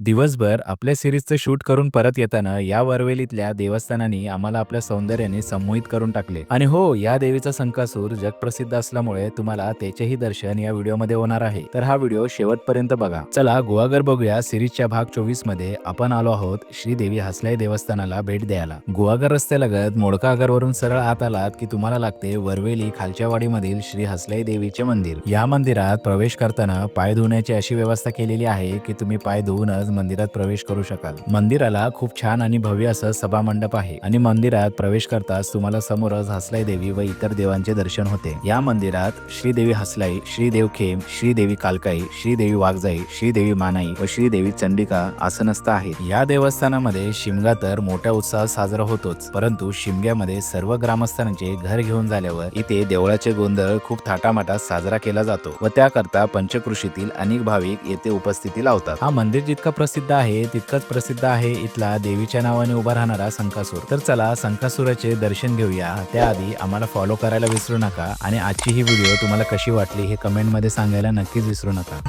दिवसभर आपल्या सिरीजचं शूट करून परत येताना या वरवेलीतल्या देवस्थानांनी आम्हाला आपल्या सौंदर्याने संमोहित करून टाकले. आणि हो या देवीचा संकासूर जगप्रसिद्ध असल्यामुळे तुम्हाला त्याचेही दर्शन या व्हिडिओमध्ये होणार आहे. तर हा व्हिडिओ शेवटपर्यंत बघा. चला गुहागर बघूया सिरीजच्या भाग चोवीसमध्ये आपण आलो आहोत श्रीदेवी हसलाई देवस्थानाला भेट द्यायला. गुहागर रस्त्यालगत मोडका वरून सरळ आत आलात की तुम्हाला लागते वरवेली खालच्या वाडीमधील श्री हसलाई देवीचे मंदिर. या मंदिरात प्रवेश करताना पाय धुण्याची अशी व्यवस्था केलेली आहे की तुम्ही पाय धुवूनच मंदिरात प्रवेश करू शकाल. मंदिराला खूप छान आणि भव्य असं सभा मंडप आहे आणि मंदिरात प्रवेश करताच तुम्हाला समोरच हसलाई देवी व इतर देवांचे दर्शन होते. या मंदिरात श्रीदेवी हसलाई श्रीदेव खेम श्रीदेवी कालकाई श्रीदेवी वाघजाई श्रीदेवी मानाई व श्रीदेवी चंडिका आसनस्थ आहेत. या देवस्थानामध्ये शिमगा तर मोठ्या उत्साहात साजरा होतोच परंतु शिमग्यामध्ये सर्व ग्रामस्थांचे घर घेऊन झाल्यावर इथे देवळाचे गोंधळ खूप थाटामाटात साजरा केला जातो व त्याकरता पंचकृषीतील अनेक भाविक येथे उपस्थिती लावतात. हा मंदिर जितका प्रसिद्ध आहे तितकंच प्रसिद्ध आहे इथला देवीच्या नावाने उभा राहणारा संकासूर. तर चला संकासुराचे दर्शन घेऊया. त्याआधी आम्हाला फॉलो करायला विसरू नका आणि आजची ही व्हिडिओ तुम्हाला कशी वाटली हे कमेंटमध्ये सांगायला नक्कीच विसरू नका.